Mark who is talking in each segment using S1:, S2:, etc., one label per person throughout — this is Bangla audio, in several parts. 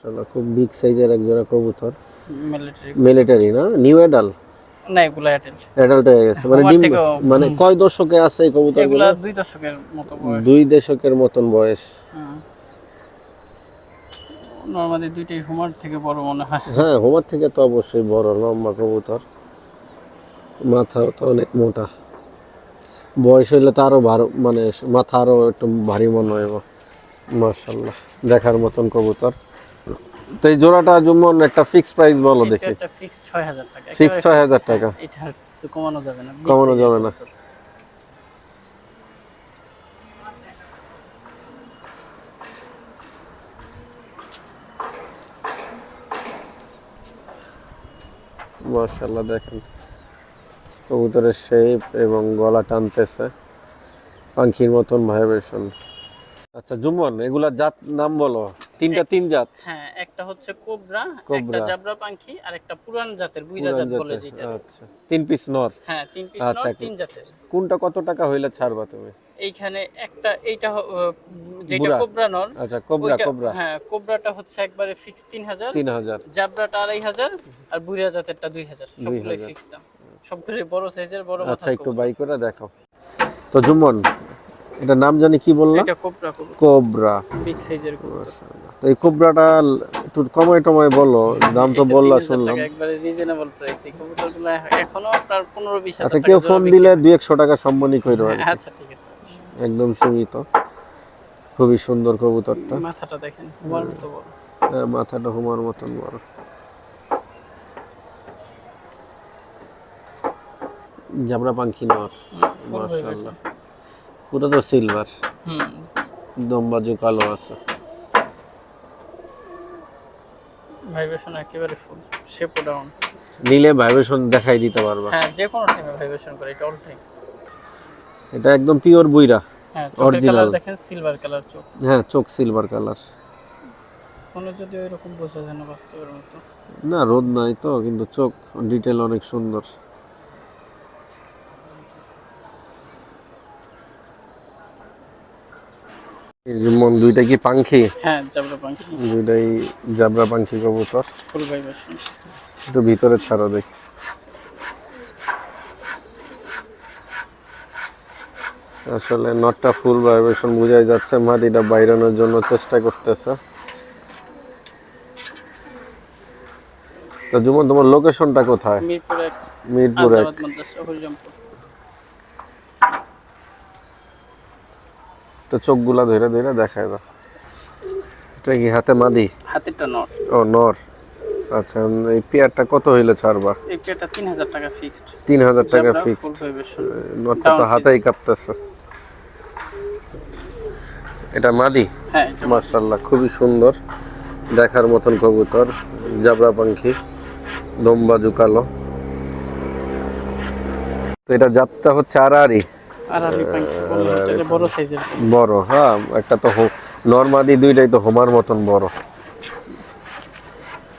S1: মাশাআল্লাহ খুব বিগ সাইজের এক জোড়া কবুতর।
S2: মিলিটারি
S1: মিলিটারি না? নিউ
S2: না এগুলো
S1: অ্যাডাল্ট হয়ে গেছে। মানে ডিম মানে কয় দশকে আছে এই কবুতরগুলো?
S2: এগুলা দুই দশকের মতো বয়স।
S1: দুই দশকের মতন বয়স।
S2: নর্মালি দুইটাই হুমার থেকে বড় মনে হয়।
S1: হ্যাঁ হোমার থেকে তো অবশ্যই বড় লম্বা কবুতর। মাথাও তো অনেক মোটা। বয়স হইলে তো আরও ভালো মানে মাথা আরও একটু ভারী মনে হইব মার্শাল্লাহ দেখার মতন কবুতর। তো এই জোড়াটা একটা ফিক্স প্রাইস বলো দেখি।
S2: ছয় হাজার টাকা।
S1: ফিক্স ছয় হাজার টাকা।
S2: এটা কিছু কমানো যাবে না।
S1: কমানো যাবে না। দেখেন। কবুতরের শেপ এবং গলা টানতেছে। পাখির মতন ভাইব্রেশন আচ্ছা জুমন এগুলা জাত নাম বলো। তিনটা তিন জাত।
S2: হ্যাঁ একটা হচ্ছে কোবরা একটা জাবরা পাখি আর একটা পুরান জাতের বুইরা জাত বলে যেটা।
S1: আচ্ছা। তিন পিস নর?
S2: হ্যাঁ তিন পিস
S1: আচ্ছা,
S2: নর তিন জাতের।
S1: কোনটা কত টাকা হইলে ছাড়বা তুমি?
S2: এইখানে একটা এইটা যেটা কোবরা নর
S1: আচ্ছা কোবরা কোবরা।
S2: হ্যাঁ কোবরাটা হচ্ছে একবারে ফিক্স তিন হাজার।
S1: তিন হাজার।
S2: জাবরাটা আড়াই হাজার আর বুড়িয়া জাতেরটা দুই হাজার। সবগুলোই
S1: 2000
S2: ফিক্স দাম। সবগুলোই বড় সাইজের বড়
S1: আচ্ছা একটু বাই করে দেখো তো জুমন এটা নাম জানি কি বললাম
S2: এটা কোবরা
S1: কোবরা।
S2: বিগ সাইজের কবুতর
S1: তো এই কোবরাটা একটু কমায় টমায় বলো দাম তো বললা শুনলাম।
S2: একবারে রিজনেবল প্রাইস এই কবুতরগুলো এখনও আপনার পনেরো বিশ হাজার
S1: আচ্ছা কেউ ফোন দিলে দুই একশো টাকা সম্মানই কইরো আর
S2: আচ্ছা ঠিক আছে।
S1: একদম সীমিত। খুবই সুন্দর কবুতরটা।
S2: মাথাটা দেখেন হুমার মতো বড়।
S1: হ্যাঁ, মাথাটা হুমার মতন বড়। জাবরা পাখি নর। মাশাআল্লাহ। পুরো তো সিলভার
S2: হুম।
S1: একদম বাজু কালো আছে।
S2: ভাইব্রেশন একেবারে ফুল শেপ ডাউন
S1: নিলে ভাইব্রেশন দেখাই দিতে পারবা।
S2: হ্যাঁ যে কোনো টাইমে ভাইব্রেশন করে এটা অল টাইম
S1: এটা একদম পিওর বুইরা
S2: হ্যাঁ. কালার দেখেন সিলভার কালার চোখ।
S1: হ্যাঁ চোখ সিলভার কালার
S2: ফোনে যদি ওই রকম বোঝা যায় না বাস্তবের মতো।
S1: না রোদ নাই তো কিন্তু চোখ ডিটেল অনেক সুন্দর এই যে মন দুইটা কি পাখি?
S2: হ্যাঁ জাবরা পাখি।
S1: দুইটাই জাবরা পাখি কবুতর।
S2: ফুল
S1: একটু ভিতরে ছাড়ো দেখি। আসলে নটটা ফুল ভাইব্রেশন বোঝাই যাচ্ছে মাটিটা বাইরানোর জন্য চেষ্টা করতেছে। তো যেমন তোমার লোকেশনটা কোথায়?
S2: মিরপুর এক
S1: মিরপুর এক
S2: আজাদ মাদ্রাসা হরিরামপুর
S1: তো চোখগুলা ধরে ধরে দেখায় দাও। এটা কি হাতে মাদি?
S2: হাতেরটা নট
S1: ও নর। আচ্ছা এই পেয়ারটা কত হইলে ছাড়বা?
S2: এই তিন হাজার টাকা ফিক্সড
S1: তিন হাজার টাকা ফিক্সড নটটা তো হাতেই কাঁপতেছে। এটা মাদি?
S2: হ্যাঁ এটা
S1: মার্শাল্লাহ খুবই সুন্দর। দেখার মতন কবুতর জাবরা পাখি লম্বা জুকালো। তো এটা যাত্রা হচ্ছে আড়াআড়ি
S2: পাখি এটা বড় সাইজের
S1: বড় হ্যাঁ একটা তো নর্মাদি দুইটাই তো হোমার মতন বড়।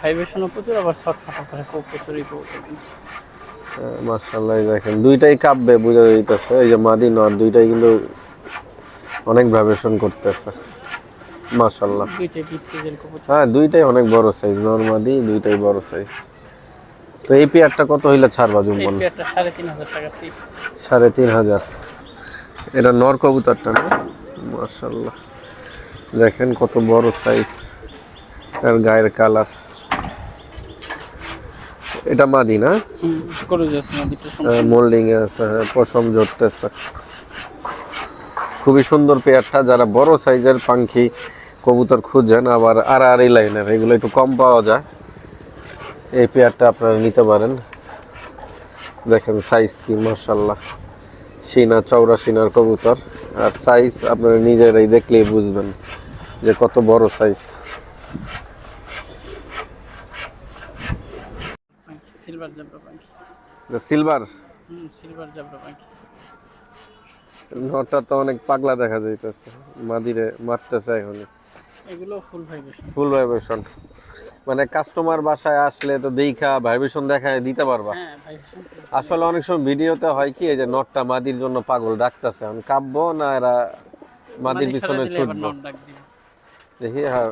S2: ভাইব্রেশনও প্রচুর আবার শর্ট করে খুব প্রচুরই কবুতর
S1: দেখেন। দুইটাই কাঁপবে বোঝা যাইতেছে। এই যে মাদি নর দুইটাই কিন্তু অনেক ভাইব্রেশন করতেছে। মার্শাল্লাহ
S2: দুইটাই বিগ সাইজের
S1: হ্যাঁ দুইটাই অনেক বড় সাইজ নর্মাদি দুইটাই বড় সাইজ তো এই পেয়ারটা কত হইলে ছাড়বা জুম্বন
S2: সাড়ে তিন হাজার
S1: এটা নর কবুতরটা না? মার্শাল্লাহ দেখেন কত বড় সাইজ আর গায়ের কালার এটা মাদি না? মোল্ডিং এ আছে হ্যাঁ, পশম ঝরতেছে। খুবই সুন্দর পেয়ারটা। যারা বড় সাইজের পাখি কবুতর খুঁজেন আবার আড়াআড়ি লাইনের এগুলো একটু কম পাওয়া যায়। এই পেয়ারটা আপনারা নিতে পারেন। দেখেন সাইজ কি মার্শাল্লাহ সিনা চৌড়া সিনার কবুতর। আর সাইজ আপনারা নিজেরাই দেখলেই বুঝবেন যে কত বড় সাইজ
S2: সিলভার জাবরা
S1: সিলভার
S2: সিলভার
S1: নটা তো অনেক পাগলা দেখা যাইতেছে। মাদিরে মারতেছে এখন
S2: এগুলো ফুল ভাইব্রেশন
S1: ফুল ভাইব্রেশন মানে কাস্টমার বাসায় আসলে তো দেখা ভাইব্রেশন দেখায় দিতে পারবা।
S2: হ্যাঁ
S1: আসলে অনেক সময় ভিডিওতে হয় কি এই যে নটটা মাদির জন্য পাগল ডাকতেছে এখন কাব্য না এরা মাদির পিছনে ছুটবো? দেখি হ্যাঁ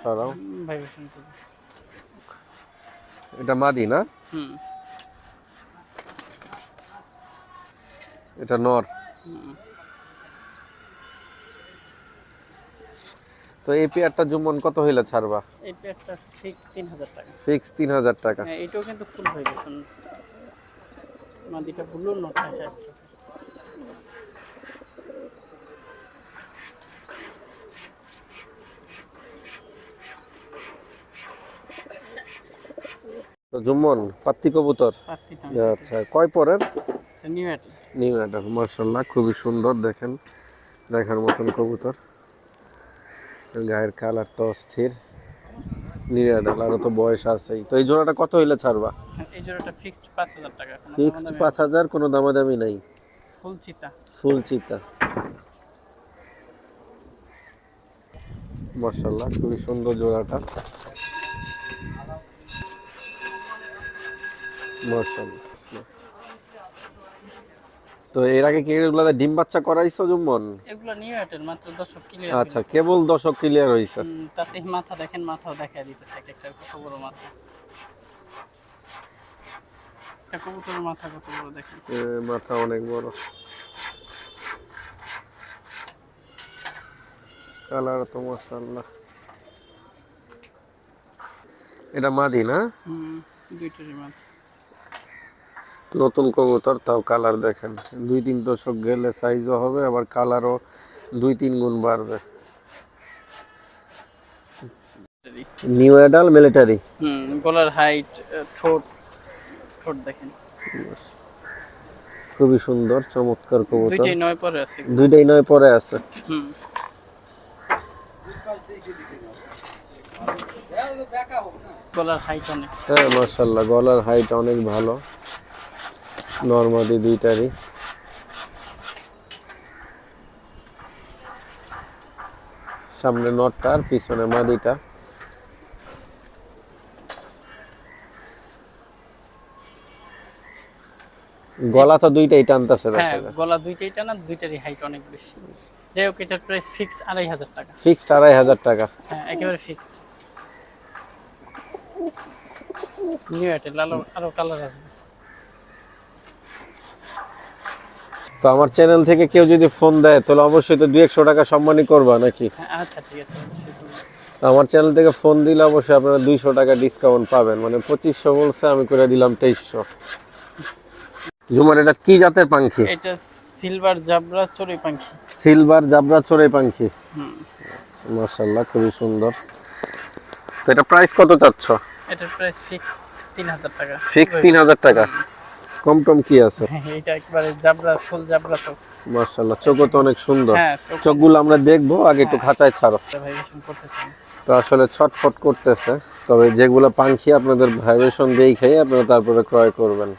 S1: সরাও। এটা মাদি না?
S2: হুম।
S1: এটা নর। তো এই পেয়ারটা জুমন কত হইলে ছাড়বা?
S2: এটা একটা ফিক্স তিন হাজার টাকা।
S1: ফিক্স তিন হাজার টাকা।
S2: হ্যাঁ এটাও কিন্তু ফুল ভাইব্রেশন মাদিটা ব্লু নটা হ্যাস্ট
S1: তো জুমন পাত্তি কবুতর? আচ্ছা কয় পরের?
S2: নিউ অ্যাটেল
S1: নিউ মার্শাল্লাহ খুবই সুন্দর দেখেন। দেখার মতন কবুতর। গায়ের কালার তো অস্থির আরও তো বয়স আছেই। তো এই জোড়াটা কত হইলে ছাড়বা?
S2: এই জোড়াটা ফিক্সড পাঁচ হাজার টাকা
S1: ফিক্সড পাঁচ হাজার কোনো দামাদামি নাই।
S2: ফুল চিতা।
S1: ফুল চিতা। মার্শাল্লাহ খুবই সুন্দর জোড়াটা। মার্শাল্লাহ তো এর আগে কি এগুলাতে ডিম বাচ্চা করাইছো জুম্মন?
S2: এগুলো নিউ অ্যাটেল মাত্র দশক কিলিয়ার
S1: আচ্ছা কেবল দশক ক্লিয়ার হয়েছে
S2: তাতে মাথা দেখেন মাথাও দেখা দিতেছে এক একটা কত বড় মাথা। একটা কবুতরের মাথা কত বড় দেখেন।
S1: এ, মাথা অনেক বড়। কালার তো মাশাআল্লাহ। এটা মাদি না?
S2: হুম দুইটারই মাথা।
S1: নতুন কবুতর তাও কালার দেখেন। দুই তিন দশক গেলে সাইজও হবে আবার কালারও দুই তিন গুণ বাড়বে। নিউ অ্যাডাল মিলিটারি
S2: হুম গলার হাইট ঠোঁট ঠোঁট দেখেন।
S1: খুবই সুন্দর চমৎকার কবুতর।
S2: দুইটাই নয় পরে আছে।
S1: দুইটাই নয় পরে আছে?
S2: হুম। গলার হাইট অনেক।
S1: হ্যাঁ মার্শাল্লাহ গলার হাইট অনেক ভালো। নর্মাদি দুইটারই। সামনে নটটা আর পিছনে মাদিটা গলা তো দুইটাই টানতেছে দেখা
S2: হ্যাঁ গলা দুইটাই টানা দুইটারই হাইট অনেক বেশি। যাই হোক এটার প্রাইস ফিক্স আড়াই হাজার টাকা।
S1: ফিক্সড আড়াই হাজার টাকা।
S2: হ্যাঁ একেবারে ফিক্সড নিউ আরও আরও কালার আসবে।
S1: তো আমার চ্যানেল থেকে কেউ যদি ফোন দেয় তাহলে অবশ্যই তো দুই একশো টাকা সম্মানই করবা নাকি?
S2: হ্যাঁ আচ্ছা ঠিক আছে
S1: তো আমার চ্যানেল থেকে ফোন দিলে অবশ্যই আপনারা দুইশো টাকা ডিসকাউন্ট পাবেন। মানে পঁচিশশো বলছে আমি করে দিলাম তেইশশো। জুমার এটা কি জাতের পাখি
S2: এটা সিলভার জাবরা চড়ুই পাখি
S1: সিলভার জাবরা চড়াই পাখি
S2: হুম।
S1: মার্শাল্লাহ খুবই সুন্দর। তো এটা প্রাইস কত চাচ্ছ?
S2: এটার প্রাইস ফিক্স তিন হাজার টাকা।
S1: ফিক্স তিন হাজার টাকা। কম টম কি আছে?
S2: হ্যাঁ, এটা একবারে জাবরা ফুল জাবরা তো
S1: মার্শাল্লাহ চোখও তো অনেক সুন্দর।
S2: হ্যাঁ
S1: চোখগুলো আমরা দেখব আগে একটু খাঁচায় ছাড়ো। তো আসলে ছটফট করতেছে তবে যেগুলো পাখি আপনাদের ভাইব্রেশন দিয়েই খেয়ে আপনারা তারপরে ক্রয় করবেন।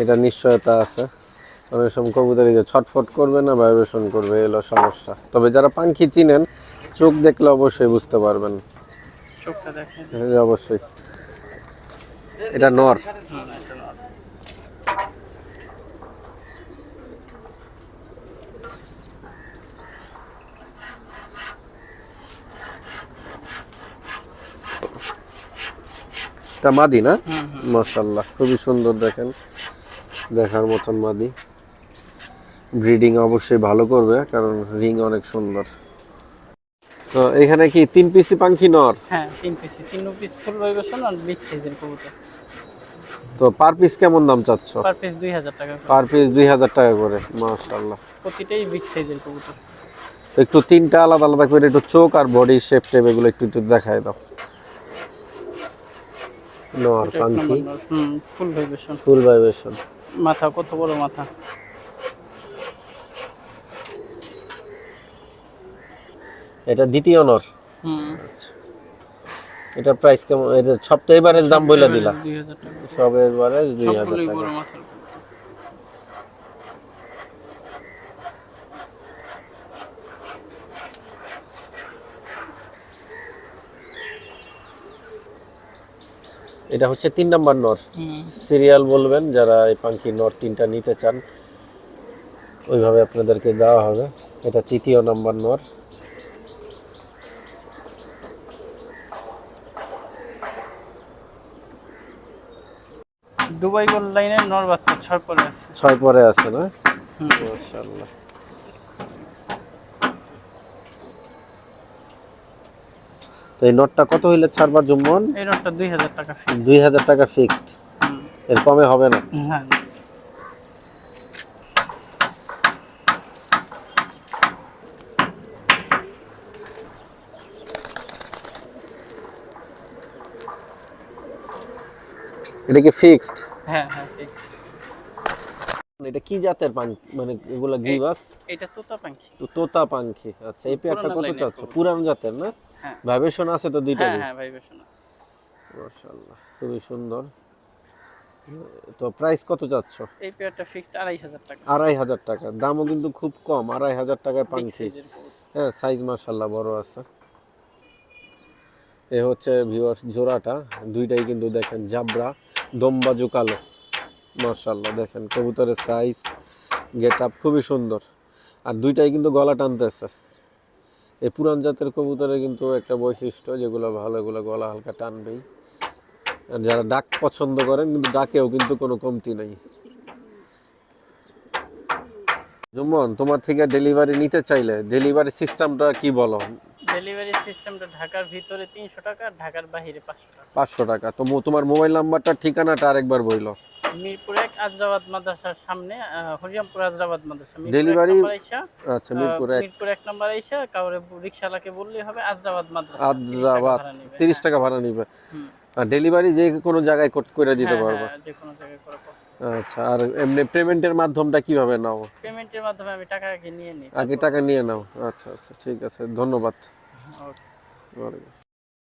S1: এটা নিশ্চয়তা আছে। অনেক সময় কবুতর যে ছটফট করবে না ভাইব্রেশন করবে এলো সমস্যা। তবে যারা পাখি চিনেন চোখ দেখলে অবশ্যই বুঝতে পারবেন। হ্যাঁ, অবশ্যই। এটা নর।
S2: এটা
S1: মাদি না? মাশাল্লাহ খুবই সুন্দর দেখেন। দেখার মতন মাদি। ব্রিডিং অবশ্যই ভালো করবে কারণ রিং অনেক সুন্দর। তো এখানে কি তিন পিসি পাখি নর?
S2: হ্যাঁ তিন পিস। তিন পিস ফুল ভাইব্রেশন আর বিগ সাইজের কবুতর।
S1: তো পার পিস কেমন দাম চাচ্ছ?
S2: পার পিস দুই হাজার টাকা করে।
S1: পার পিস দুই হাজার টাকা করে মাশাল্লাহ
S2: প্রতিটাই বিগ সাইজের কবুতর।
S1: তো একটু তিনটা আলাদা আলাদা করে একটু চোখ আর বডি শেপ টেপ এগুলো একটু একটু দেখায় দাও। নর পাখি
S2: ফুল ভাইব্রেশন
S1: ফুল ভাইব্রেশন
S2: মাথা কত বড় মাথা।
S1: এটা দ্বিতীয় নর।
S2: হুম।
S1: এটা প্রাইস কেমন? এটা সপ্তাহে এভারেজ দাম বলে দিলা। সব এভারেজ দুই হাজার টাকা। এটা হচ্ছে তিন নাম্বার নর। সিরিয়াল বলবেন যারা এই পাঙ্কি নর তিনটা নিতে চান ওইভাবে আপনাদেরকে দেওয়া হবে। এটা তৃতীয় নাম্বার নর।
S2: দুবাই গোল্ড লাইনে নর বাচ্চা? ছয় পরে আছে।
S1: ছয় পরে আছে না? মাশাআল্লাহ। তো এই নটটা কত হইলে ছাড়বার জুম্মন?
S2: এই নটটা দুই হাজার টাকা ফিক্স
S1: দুই হাজার টাকা ফিক্সড এর কমে হবে না।
S2: হ্যাঁ
S1: এটা কি ফিক্সড
S2: হ্যাঁ হ্যাঁ
S1: এটা কি জাতের পান মানে এগুলা গ্রিবাস
S2: এটা তোতা পাখি
S1: তো তোতা পাখি আচ্ছা এই পেয়ারটা কত চাচ্ছ? পুরান জাতের না?
S2: হ্যাঁ।
S1: ভাইবেশন আছে তো দুইটা
S2: হ্যাঁ হ্যাঁ ভাইবেশন আছে।
S1: মাশাআল্লাহ খুবই সুন্দর। তো প্রাইস কত চাচ্ছ?
S2: এই পেয়ারটা ফিক্সড আড়াই হাজার টাকা।
S1: আড়াই হাজার টাকা। দামও কিন্তু খুব কম আড়াই হাজার টাকায়
S2: কবুতর।
S1: হ্যাঁ সাইজ মাশাল্লাহ বড় আছে। এ হচ্ছে ভিউয়ার্স জোড়াটা দুইটাই কিন্তু দেখেন জাবরা দমবাজু কালো। মাশাল্লাহ দেখেন কবুতরের সাইজ গেট আপ খুবই সুন্দর। আর দুইটাই কিন্তু গলা টানতেছে। এই পুরান জাতের কবুতরের কিন্তু একটা বৈশিষ্ট্য যেগুলো ভালো এগুলো গলা হালকা টানবেই আর যারা ডাক পছন্দ করেন কিন্তু ডাকেও কিন্তু কোনো কমতি নেই। জুমন তোমার থেকে ডেলিভারি নিতে চাইলে ডেলিভারি সিস্টেমটা কি বলো?
S2: ডেলিভারি সিস্টেমটা ঢাকার ভিতরে তিনশো টাকা ঢাকার বাইরে পাঁচশো টাকা।
S1: পাঁচশো টাকা। তো তোমার মোবাইল নাম্বারটা ঠিকানাটা আরেকবার বইলো।
S2: মিরপুর এক আজরাবাদ মাদ্রাসার সামনে হরিরামপুর আজরাবাদ মাদ্রাসা। আইসা,
S1: আচ্ছা মিরপুর এক
S2: মিরপুর এক নম্বর আইসা কাউরে রিক্সাওয়ালাকে বললেই হবে আজরাবাদ মাদ্রাসা।
S1: আদ্রাবাদ তিরিশ
S2: টাকা
S1: টাকা ভাড়া নিবে। আর ডেলিভারি যে কোনো জায়গায় কোট- করে দিতে
S2: হ্যাঁ,
S1: পারব।
S2: হ্যাঁ, যে কোনো জায়গায় করা।
S1: আচ্ছা আর এমনি পেমেন্টের মাধ্যমটা কীভাবে নাও?
S2: পেমেন্টের মাধ্যমে আমি টাকা আগে নিয়ে নিই
S1: আগে টাকা নিয়ে নাও। আচ্ছা আচ্ছা ঠিক আছে ধন্যবাদ।
S2: ওকে।